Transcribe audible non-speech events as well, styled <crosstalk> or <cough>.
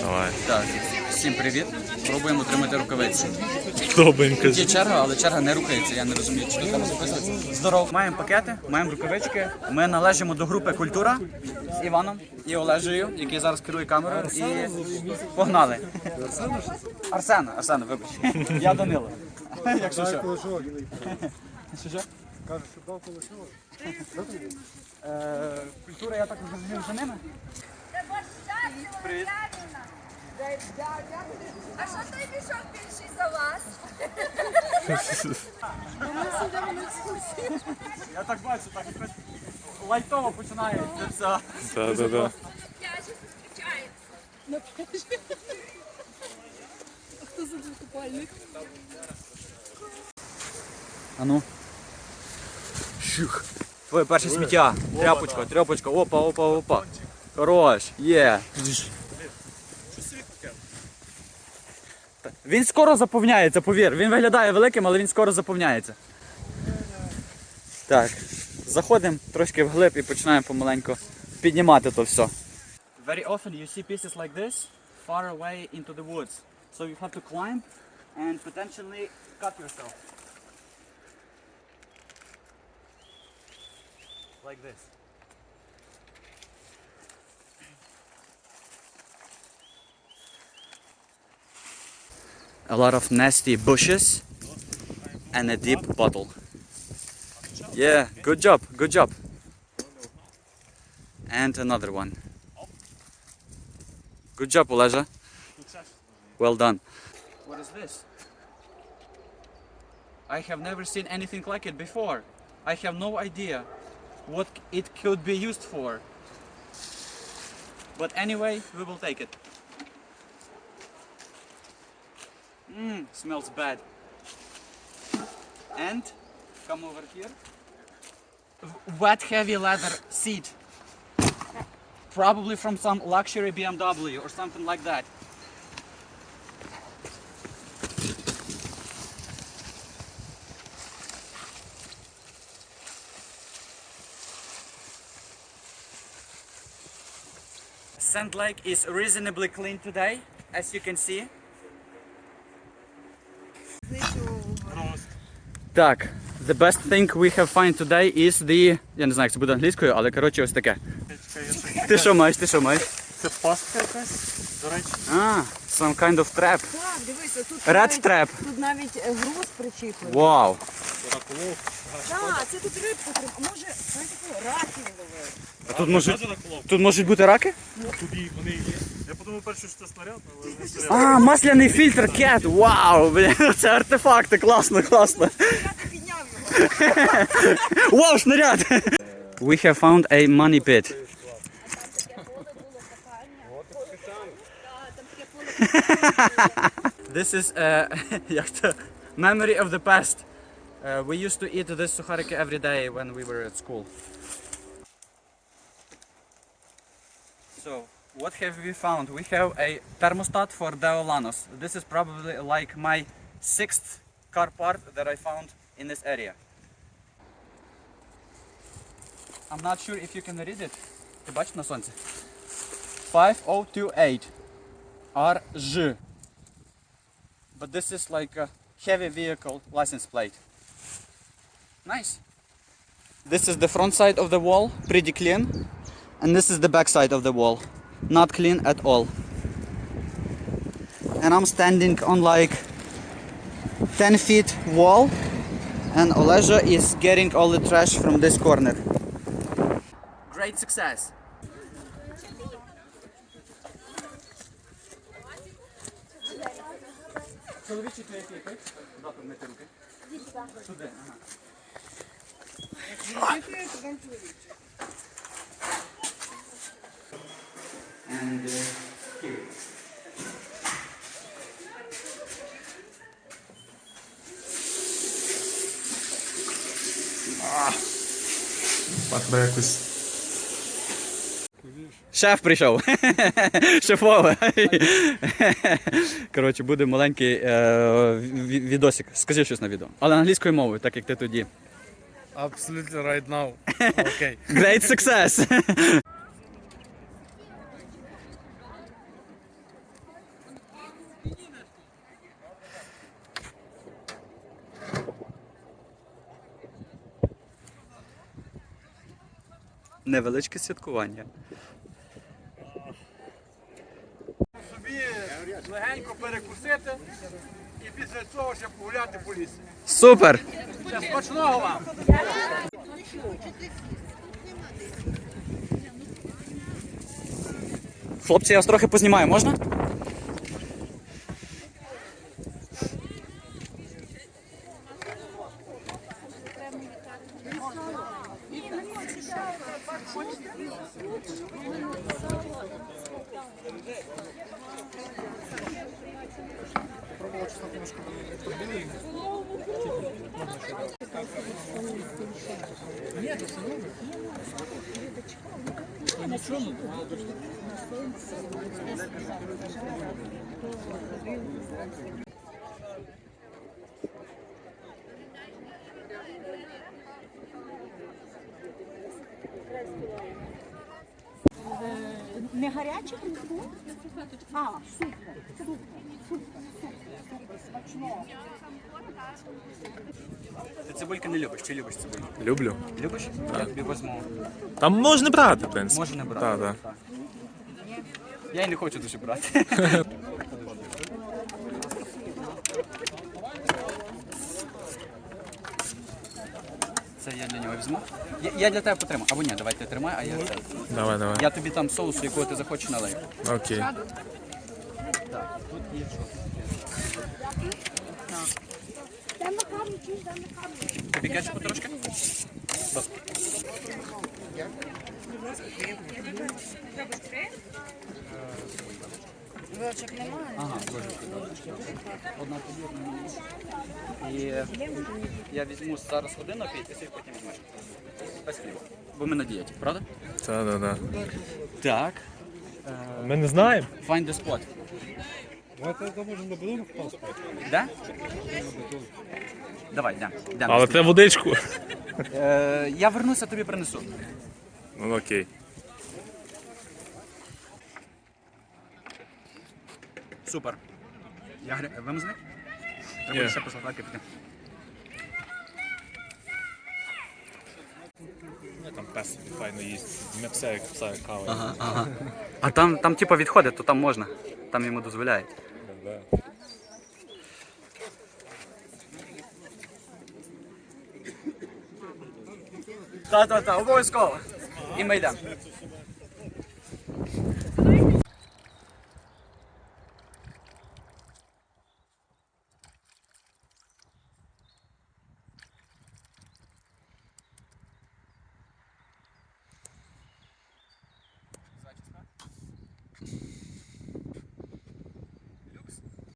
Давай. Так, всім привіт. Пробуємо отримати рукавиці. Добренько. Є черга, але черга не рухається. Я не розумію, чи тут треба записуватися. Здорово. Маємо пакети, маємо рукавички. Ми належимо до групи Культура з Іваном і Олежею, який зараз керує камерою. І погнали. Арсена, Арсена, вибач. Я Данило. Якщо що. Що що? Каже, що дав колесо. Е, Культура, я так розумію, за ними. Привіт. А що той пішов більший за вас? Я так бачу, так якось лайтово починається все. Да, да, да. Я ще зустрічаю. А ну. Щух. Твоє перше сміття. Тряпочка, тряпочка. Опа, опа, опа. Хорош, є. Він скоро заповняється, повір. Він виглядає великим, але він скоро заповняється. Так. Заходимо трошки вглиб і починаємо помаленьку піднімати то все. Very often you see pieces like this far away into the woods. So you have to climb and potentially cut yourself. Like this. A lot of nasty bushes and a deep bottle. Yeah, good job, good job. And another one. Good job, Oleja. Well done. What is this? I have never seen anything like it before. I have no idea what it could be used for. But anyway, we will take it. Mmm, smells bad. And come over here. Wet heavy leather seat. Probably from some luxury BMW or something like that. Sand Lake is reasonably clean today, as you can see. Так, the best thing we have find today is the... Я не знаю, як це буде англійською, але коротше ось таке. Ти що маєш, ти що маєш? Це пастка якась, до речі. А, some kind of trap. Так, дивися, тут Red навіть, trap. тут навіть е, груз причіплений. Вау. Так, це тут рибку треба. Може, знаєте, раків ловив. А тут можуть, тут можуть бути раки? Туди вони є. Я подумав перше, що це снаряд, але не снаряд. А, масляний фільтр, кет. Вау, блін, це артефакти, класно, класно. Я не підняв його. Вау, снаряд! We have found a money pit. This is uh, як то, memory of the past. Uh, we used to eat this сухарики every day when we were at school. what have we found? We have a thermostat for Deolanos. This is probably like my sixth car part that I found in this area. I'm not sure if you can read it. Ти бачиш на сонці? 5028 RG. But this is like a heavy vehicle license plate. Nice. This is the front side of the wall, pretty clean. And this is the back side of the wall. Not clean at all. And I'm standing on like 10 feet wall. And Oleja is getting all the trash from this corner. Great success. Чоловічі твої який? Дати мити руки. Сюди, ага. And uh, here. Пахне якось. Шеф прийшов. <laughs> Шефове. Коротше, буде маленький е, відосик. Скажи щось на відео. Але англійською мовою, так як ти тоді. Absolutely right now. <laughs> Окей. Great success! Невеличке святкування. собі легенько перекусити і після цього ще погуляти по лісі. Супер! Смачного вам! Хлопці, я вас трохи познімаю, можна? Подожди. Не гаряче? А, супер, супер, супер, супер, смачно. Ти цибульки не любиш, чи любиш цибульку? Люблю. Любиш? Я тобі возьму. Там можна брати, в принципі. Може не брати. Так, так. Так. Я і не хочу дуже брати. <laughs> Це я для нього візьму. Я, я для тебе потримаю. Або ні, давай ти тримай, а я це. Давай, давай. Я тобі там соусу, якого ти захочеш налию. Окей. Тобі кетчупу трошки? Ага, ложечки, добре. Одна тобі, одна мені. І я візьму зараз один напій, ти собі потім візьмеш. Хліба. Бо ми на дієті, правда? Так, так, так. Так. Ми не знаємо. Find the spot. Де? Давай, йдемо. йдемо. Але треба водичку. Е, я вернуся, тобі принесу. Ну окей. Супер. Я грі... вимазаний? Ні. Треба ще послухати піти. Там пес файно їсть. Ми все як все кава. Ага, ага. А там, там типу відходить, то там можна. Там йому дозволяють. Та-та-та, обов'язково. І ми йдемо.